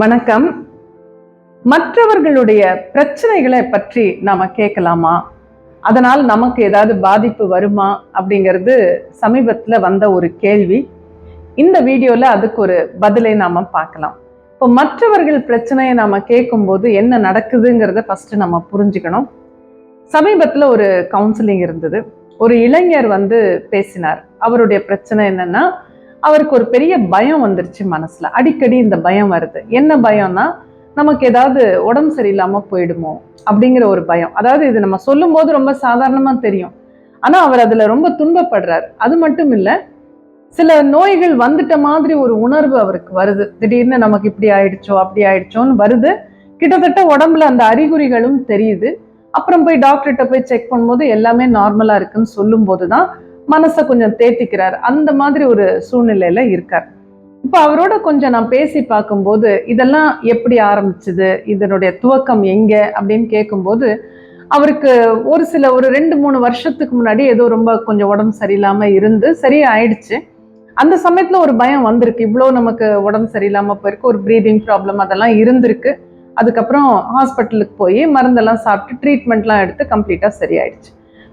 வணக்கம். மற்றவர்களுடைய பிரச்சனைகளை பற்றி நாம கேட்கலாமா? அதனால் நமக்கு ஏதாவது பாதிப்பு வருமா? அப்படிங்கிறது சமீபத்தில் வந்த ஒரு கேள்வி. இந்த வீடியோவில் அதுக்கு ஒரு பதிலை நாம பார்க்கலாம். இப்போ மற்றவர்கள் பிரச்சனையை நாம கேட்கும்போது என்ன நடக்குதுங்கிறத ஃபஸ்ட்டு நம்ம புரிஞ்சுக்கணும். சமீபத்தில் ஒரு கவுன்சிலிங் இருந்தது. ஒரு இளைஞர் வந்து பேசினார். அவருடைய பிரச்சனை என்னென்னா அவருக்கு ஒரு பெரிய பயம் வந்துருச்சு மனசுல. அடிக்கடி இந்த பயம் வருது. என்ன பயம்னா நமக்கு ஏதாவது உடம்பு சரியில்லாம போயிடுமோ அப்படிங்கிற ஒரு பயம். அதாவது இது நம்ம சொல்லும்போது ரொம்ப சாதாரணமா தெரியும். ஆனா அவர் அதுல ரொம்ப துன்பப்படுறார். அது மட்டும் இல்ல சில நோய்கள் வந்துட்ட மாதிரி ஒரு உணர்வு அவருக்கு வருது. திடீர்னு நமக்கு இப்படி ஆயிடுச்சோ அப்படி ஆயிடுச்சோன்னு வருது. கிட்டத்தட்ட உடம்புல அந்த அறிகுறிகளும் தெரியுது. அப்புறம் போய் டாக்டர்கிட்ட போய் செக் பண்ணும்போது எல்லாமே நார்மலா இருக்குன்னு சொல்லும்போது தான் மனசை கொஞ்சம் தேத்திக்கிறார். அந்த மாதிரி ஒரு சூழ்நிலையில இருக்கார். இப்போ அவரோட கொஞ்சம் நான் பேசி பார்க்கும்போது இதெல்லாம் எப்படி ஆரம்பிச்சது? இதனுடைய துவக்கம் எங்க? அப்படின்னு கேட்கும்போது அவருக்கு ஒரு சில ஒரு ரெண்டு மூணு வருஷத்துக்கு முன்னாடி ஏதோ ரொம்ப கொஞ்சம் உடம்பு சரியில்லாமல் இருந்து சரியா ஆயிடுச்சு அந்த சமயத்தில் ஒரு பயம் வந்திருக்கு. இவ்வளோ நமக்கு உடம்பு சரியில்லாமல் போயிருக்கு. ஒரு ப்ரீதிங் ப்ராப்ளம் அதெல்லாம் இருந்திருக்கு. அதுக்கப்புறம் ஹாஸ்பிட்டலுக்கு போய் மருந்தெல்லாம் சாப்பிட்டு ட்ரீட்மெண்ட்லாம் எடுத்து கம்ப்ளீட்டாக சரியாயிடுச்சு.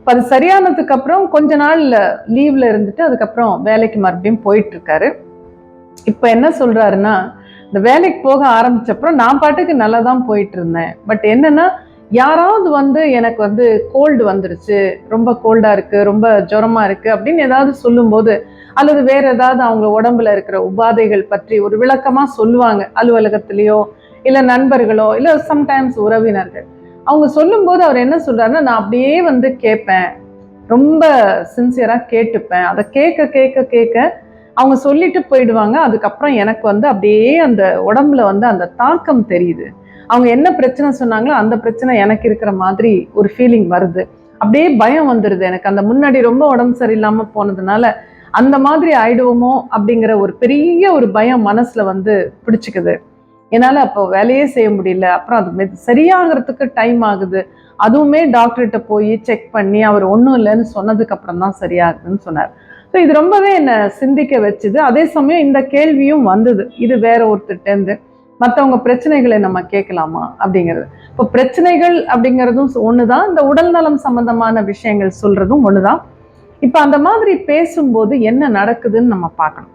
இப்போ அது சரியானதுக்கு அப்புறம் கொஞ்ச நாள் லீவ்ல இருந்துட்டு அதுக்கப்புறம் வேலைக்கு மறுபடியும் போயிட்டு இருக்காரு இப்போ என்ன சொல்றாருன்னா இந்த வேலைக்கு போக ஆரம்பிச்சப்புறம் நான் பாட்டுக்கு நல்லா தான் போயிட்டு இருந்தேன் பட் என்னன்னா யாராவது வந்து எனக்கு வந்து கோல்டு வந்துருச்சு ரொம்ப கோல்டா இருக்கு ரொம்ப ஜுரமா இருக்கு அப்படின்னு ஏதாவது சொல்லும்போது அல்லது வேற ஏதாவது அவங்க உடம்புல இருக்கிற உபாதைகள் பற்றி ஒரு விளக்கமா சொல்லுவாங்க அலுவலகத்திலேயோ இல்லை நண்பர்களோ இல்லை சம்டைம்ஸ் உறவினர்கள். அவங்க சொல்லும்போது அவர் என்ன சொல்கிறாருன்னா நான் அப்படியே வந்து கேட்பேன். ரொம்ப சின்சியராக கேட்டுப்பேன். அதை கேட்க கேட்க கேட்க அவங்க சொல்லிட்டு போயிடுவாங்க. அதுக்கப்புறம் எனக்கு வந்து அப்படியே அந்த உடம்புல வந்து அந்த தாக்கம் தெரியுது. அவங்க என்ன பிரச்சனை சொன்னாங்களோ அந்த பிரச்சனை எனக்கு இருக்கிற மாதிரி ஒரு ஃபீலிங் வருது. அப்படியே பயம் வந்துடுது எனக்கு. அந்த முன்னாடி ரொம்ப உடம்பு சரியில்லாமல் போனதுனால அந்த மாதிரி ஆயிடுவோமோ அப்படிங்கிற ஒரு பெரிய ஒரு பயம் மனசில் வந்து பிடிச்சிக்குது. என்னால் அப்போ வேலையே செய்ய முடியல. அப்புறம் அது சரியாகிறதுக்கு டைம் ஆகுது. அதுவுமே டாக்டர்கிட்ட போய் செக் பண்ணி அவர் ஒன்றும் இல்லைன்னு சொன்னதுக்கு அப்புறம் தான் சரியாகுதுன்னு சொன்னார். ஸோ இது ரொம்பவே என்னை சிந்திக்க வச்சுது. அதே சமயம் இந்த கேள்வியும் வந்தது. இது வேற ஒருத்தர்ட்டேருந்து மற்றவங்க பிரச்சனைகளை நம்ம கேட்கலாமா அப்படிங்கிறது. இப்போ பிரச்சனைகள் அப்படிங்கிறதும் ஒன்று தான் இந்த உடல் நலம் சம்பந்தமான விஷயங்கள் சொல்றதும் ஒன்று தான் இப்போ அந்த மாதிரி பேசும்போது என்ன நடக்குதுன்னு நம்ம பார்க்கணும்.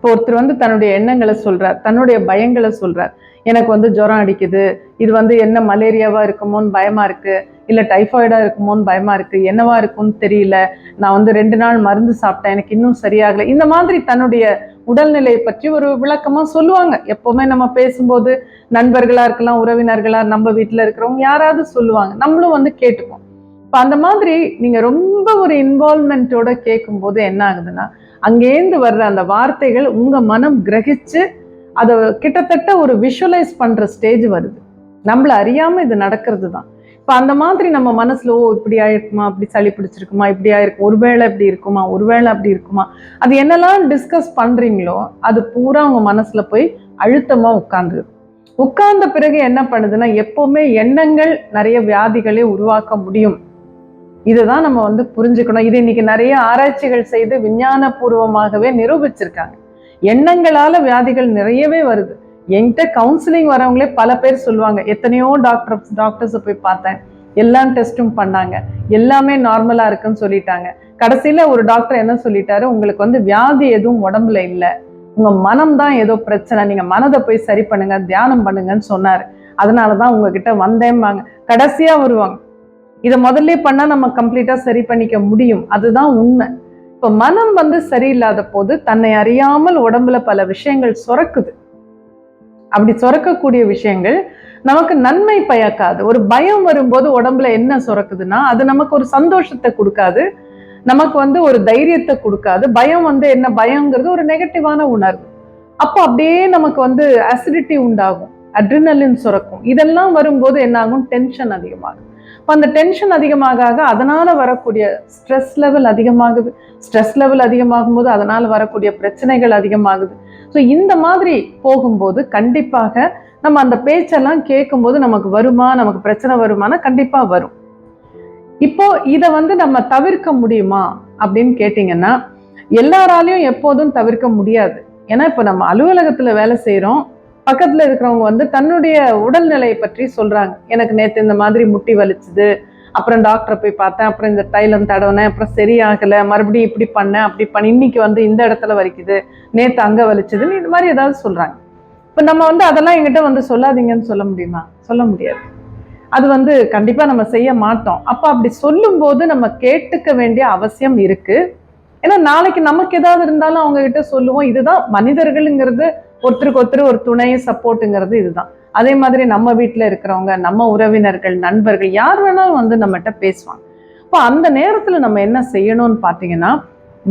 இப்போ ஒருத்தர் வந்து தன்னுடைய எண்ணங்களை சொல்றார் தன்னுடைய பயங்களை சொல்றார். எனக்கு வந்து ஜுரம் அடிக்குது இது வந்து என்ன மலேரியாவா இருக்குமோன்னு பயமா இருக்கு இல்லை டைஃபாய்டா இருக்குமோன்னு பயமா இருக்கு என்னவா இருக்கும்னு தெரியல நான் வந்து ரெண்டு நாள் மருந்து சாப்பிட்டேன் எனக்கு இன்னும் சரியாகலை. இந்த மாதிரி தன்னுடைய உடல்நிலையை பற்றி ஒரு விளக்கமா சொல்லுவாங்க. எப்பவுமே நம்ம பேசும்போது நண்பர்களா இருக்கலாம் உறவினர்களா நம்ம வீட்டில் இருக்கிறவங்க யாராவது சொல்லுவாங்க. நம்மளும் வந்து கேட்டுப்போம். இப்போ அந்த மாதிரி நீங்க ரொம்ப ஒரு இன்வால்மெண்ட்டோட கேட்கும்போது என்ன ஆகுதுன்னா அங்கேருந்து வர்ற அந்த வார்த்தைகள் உங்கள் மனம் கிரகிச்சு அதை கிட்டத்தட்ட ஒரு விஷுவலைஸ் பண்ணுற ஸ்டேஜ் வருது. நம்மள அறியாமல் இது நடக்கிறது தான் இப்போ அந்த மாதிரி நம்ம மனசில் ஓ இப்படி ஆயிருக்குமா? அப்படி சளி பிடிச்சிருக்குமா? இப்படி ஆயிருக்கும். ஒருவேளை இப்படி இருக்குமா? ஒருவேளை அப்படி இருக்குமா? அது என்னெல்லாம் டிஸ்கஸ் பண்ணுறீங்களோ அது பூரா உங்கள் மனசில் போய் அழுத்தமாக உட்காந்துருது உட்கார்ந்த பிறகு என்ன பண்ணுதுன்னா எப்போவுமே எண்ணங்கள் நிறைய வியாதிகளை உருவாக்க முடியும். இதுதான் நம்ம வந்து புரிஞ்சுக்கணும். இது இன்னைக்கு நிறைய ஆராய்ச்சிகள் செய்து விஞ்ஞானபூர்வமாகவே நிரூபிச்சிருக்காங்க. எண்ணங்களால வியாதிகள் நிறையவே வருது. என்கிட்ட கவுன்சிலிங் வரவங்களே பல பேர் சொல்லுவாங்க. எத்தனையோ டாக்டர் டாக்டர்ஸை போய் பார்த்தேன். எல்லா டெஸ்ட்டும் பண்ணாங்க. எல்லாமே நார்மலா இருக்குன்னு சொல்லிட்டாங்க. கடைசியில் ஒரு டாக்டர் என்ன சொல்லிட்டாரு? உங்களுக்கு வந்து வியாதி எதுவும் உடம்புல இல்லை. உங்க மனம் தான் ஏதோ பிரச்சனை. நீங்க மனதை போய் சரி பண்ணுங்க தியானம் பண்ணுங்கன்னு சொன்னாரு. அதனாலதான் உங்ககிட்ட வந்தேம்பாங்க. கடைசியா வருவாங்க. இதை முதல்ல பண்ணா நம்ம கம்ப்ளீட்டா சரி பண்ணிக்க முடியும். அதுதான் உண்மை. இப்ப மனம் வந்து சரியில்லாத போது தன்னை அறியாமல் உடம்புல பல விஷயங்கள் சுரக்குது அப்படி சுரக்கக்கூடிய விஷயங்கள் நமக்கு நன்மை பயக்காது. ஒரு பயம் வரும்போது உடம்புல என்ன சுரக்குதுன்னா அது நமக்கு ஒரு சந்தோஷத்தை கொடுக்காது. நமக்கு வந்து ஒரு தைரியத்தை கொடுக்காது. பயம் வந்து என்ன? பயங்கிறது ஒரு நெகட்டிவான உணர்வு. அப்போ அப்படியே நமக்கு வந்து அசிடிட்டி உண்டாகும். அட்ரினலின் சுரக்கும் இதெல்லாம் வரும்போது என்னாகும்? டென்ஷன் அதிகமாகும். இப்போ அந்த டென்ஷன் அதிகமாக ஆக அதனால வரக்கூடிய ஸ்ட்ரெஸ் லெவல் அதிகமாகுது. ஸ்ட்ரெஸ் லெவல் அதிகமாகும் போது அதனால வரக்கூடிய பிரச்சனைகள் அதிகமாகுது. ஸோ இந்த மாதிரி போகும்போது கண்டிப்பாக நம்ம அந்த பேச்செல்லாம் கேட்கும்போது நமக்கு வருமா நமக்கு பிரச்சனை வருமானா கண்டிப்பா வரும். இப்போ இதை வந்து நம்ம தவிர்க்க முடியுமா அப்படின்னு கேட்டிங்கன்னா எல்லாராலையும் எப்போதும் தவிர்க்க முடியாது. ஏன்னா இப்போ நம்ம அலுவலகத்துல வேலை செய்கிறோம் பக்கத்துல இருக்கிறவங்க வந்து தன்னுடைய உடல்நிலையை பற்றி சொல்றாங்க. எனக்கு நேற்று இந்த மாதிரி முட்டி வலிச்சுது அப்புறம் டாக்டரை போய் பார்த்தேன் அப்புறம் இந்த தைலம் தடவினேன் அப்புறம் சரியாகல மறுபடியும் இப்படி பண்ணேன் அப்படி பண்ண இன்னைக்கு வந்து இந்த இடத்துல வலிக்குது நேற்று அங்கே வலிச்சுதுன்னு இது மாதிரி ஏதாவது சொல்றாங்க. இப்போ நம்ம வந்து அதெல்லாம் எங்கிட்ட வந்து சொல்லாதீங்கன்னு சொல்ல முடியுமா? சொல்ல முடியாது. அது வந்து கண்டிப்பா நம்ம செய்ய மாட்டோம். அப்ப அப்படி சொல்லும்போது நம்ம கேட்டுக்க வேண்டிய அவசியம் இருக்கு. ஏன்னா நாளைக்கு நமக்கு ஏதாவது இருந்தாலும் அவங்க கிட்ட சொல்லுவோம். இதுதான் மனிதர்கள்ங்கிறது ஒருத்தருக்கு ஒருத்தர் ஒரு துணை சப்போர்ட்டுங்கிறது இதுதான். அதே மாதிரி நம்ம வீட்டில் இருக்கிறவங்க நம்ம உறவினர்கள் நண்பர்கள் யார் வேணாலும் வந்து நம்மகிட்ட பேசுவாங்க. இப்போ அந்த நேரத்தில் நம்ம என்ன செய்யணும்னு பார்த்தீங்கன்னா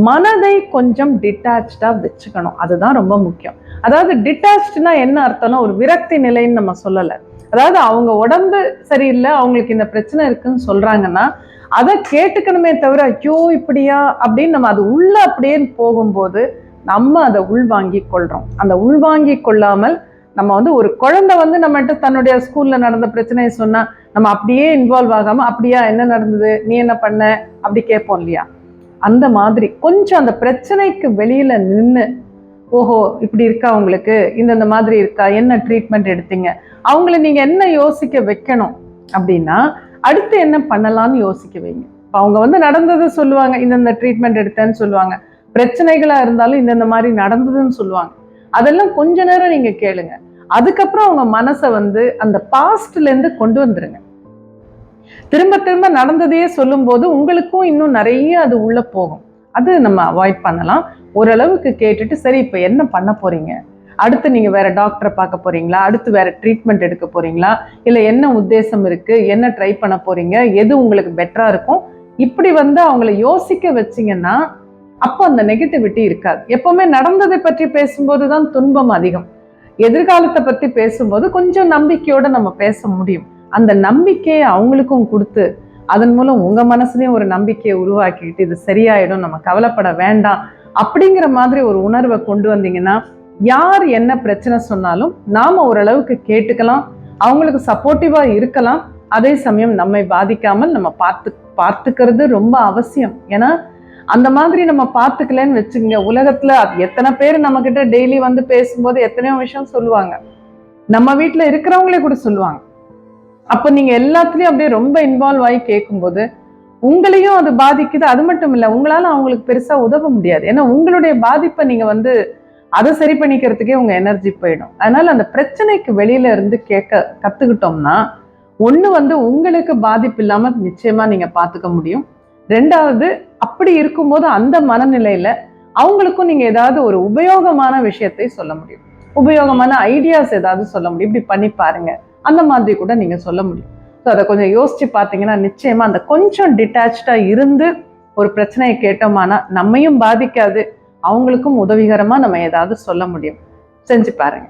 மனதை கொஞ்சம் டிட்டாச்சாக வச்சுக்கணும். அதுதான் ரொம்ப முக்கியம். அதாவது டிட்டாச்னா என்ன அர்த்தம்னா ஒரு விரக்தி நிலைன்னு நம்ம சொல்லலை. அதாவது அவங்க உடம்பு சரியில்லை அவங்களுக்கு இந்த பிரச்சனை இருக்குன்னு சொல்றாங்கன்னா அதை கேட்டுக்கணுமே தவிர ஐயோ இப்படியா? அப்படின்னு நம்ம அது உள்ள அப்படியே போகும்போது நம்ம அதை உள்வாங்கி கொள்றோம். அந்த உள்வாங்கி கொள்ளாமல் நம்ம வந்து ஒரு குழந்தை வந்து நம்மகிட்ட தன்னுடைய ஸ்கூல்ல நடந்த பிரச்சனையை சொன்னா நம்ம அப்படியே இன்வால்வ் ஆகாம அப்படியா என்ன நடந்தது? நீ என்ன பண்ண? அப்படி கேட்போம் இல்லையா? அந்த மாதிரி கொஞ்சம் அந்த பிரச்சனைக்கு வெளியில நின்று ஓஹோ இப்படி இருக்கா உங்களுக்கு? இந்தந்த மாதிரி இருக்கா? என்ன ட்ரீட்மெண்ட் எடுத்தீங்க? அவங்கள நீங்க என்ன யோசிக்க வைக்கணும்? அப்படின்னா அடுத்து என்ன பண்ணலாம்னு யோசிக்க வைங்க. இப்போ அவங்க வந்து நடந்ததை சொல்லுவாங்க இந்தந்த ட்ரீட்மெண்ட் எடுத்தேன்னு சொல்லுவாங்க. பிரச்சனைகளாக இருந்தாலும் இந்தந்த மாதிரி நடந்ததுன்னு சொல்லுவாங்க. அதெல்லாம் கொஞ்ச நேரம் நீங்கள் கேளுங்க. அதுக்கப்புறம் அவங்க மனசை வந்து அந்த பாஸ்ட்லேருந்து கொண்டு வந்துருங்க. திரும்ப திரும்ப நடந்ததையே சொல்லும்போது உங்களுக்கும் இன்னும் நிறைய அது உள்ளே போகும். அது நம்ம அவாய்ட் பண்ணலாம். ஓரளவுக்கு கேட்டுட்டு சரி இப்போ என்ன பண்ண போறீங்க? அடுத்து நீங்கள் வேற டாக்டரை பார்க்க போறீங்களா? அடுத்து வேறு ட்ரீட்மெண்ட் எடுக்க போகிறீங்களா இல்லை என்ன உத்தேசம் இருக்குது என்ன ட்ரை பண்ண போகிறீங்க எது உங்களுக்கு பெட்டராக இருக்கும்? இப்படி வந்து அவங்கள யோசிக்க வச்சீங்கன்னா அப்போ அந்த நெகட்டிவிட்டி இருக்காது. எப்பவுமே நடந்ததை பற்றி பேசும்போது தான் துன்பம் அதிகம். எதிர்காலத்தை பத்தி பேசும்போது கொஞ்சம் நம்பிக்கையோட நம்ம பேச முடியும். அந்த நம்பிக்கையை அவங்களுக்கும் கொடுத்து அதன் மூலம் உங்க மனசுலேயும் ஒரு நம்பிக்கையை உருவாக்கிட்டு இது சரியாயிடும் நம்ம கவலைப்பட வேண்டாம் அப்படிங்கிற மாதிரி ஒரு உணர்வை கொண்டு வந்தீங்கன்னா யார் என்ன பிரச்சனை சொன்னாலும் நாம ஓரளவுக்கு கேட்டுக்கலாம் அவங்களுக்கு சப்போர்ட்டிவா இருக்கலாம். அதே சமயம் நம்மை பாதிக்காமல் நம்ம பார்த்து பார்த்துக்கிறது ரொம்ப அவசியம். ஏன்னா அந்த மாதிரி நம்ம பார்த்துக்கலன்னு வச்சுக்கோங்க. உலகத்துல அது எத்தனை பேர் நம்ம கிட்ட டெய்லி வந்து பேசும்போது எத்தனையோ விஷயம் சொல்லுவாங்க. நம்ம வீட்டில் இருக்கிறவங்களே கூட சொல்லுவாங்க. அப்போ நீங்க எல்லாத்துலயும் அப்படியே ரொம்ப இன்வால்வ் ஆகி கேட்கும்போது உங்களையும் அது பாதிக்குது. அது மட்டும் இல்ல உங்களால அவங்களுக்கு பெருசா உதவ முடியாது. ஏன்னா உங்களுடைய பாதிப்பை நீங்க வந்து அதை சரி பண்ணிக்கிறதுக்கே உங்க எனர்ஜி போயிடும். அதனால அந்த பிரச்சனைக்கு வெளியில இருந்து கேட்க கத்துக்கிட்டோம்னா ஒண்ணு வந்து உங்களுக்கு பாதிப்பு இல்லாமல் நிச்சயமா நீங்க பாத்துக்க முடியும். ரெண்டாவது அப்படி இருக்கும்போது அந்த மனநிலையில அவங்களுக்கும் நீங்க ஏதாவது ஒரு உபயோகமான விஷயத்தை சொல்ல முடியும். உபயோகமான ஐடியாஸ் ஏதாவது சொல்ல முடியும். இப்படி பண்ணி பாருங்க. அந்த மாதிரி கூட நீங்க சொல்ல முடியும். ஸோ அதை கொஞ்சம் யோசிச்சு பார்த்தீங்கன்னா நிச்சயமா அந்த கொஞ்சம் டிட்டாச்சா இருந்து ஒரு பிரச்சனையை கேட்டோமானா நம்மையும் பாதிக்காது. அவங்களுக்கும் உதவிகரமா நம்ம ஏதாவது சொல்ல முடியும். செஞ்சு பாருங்க.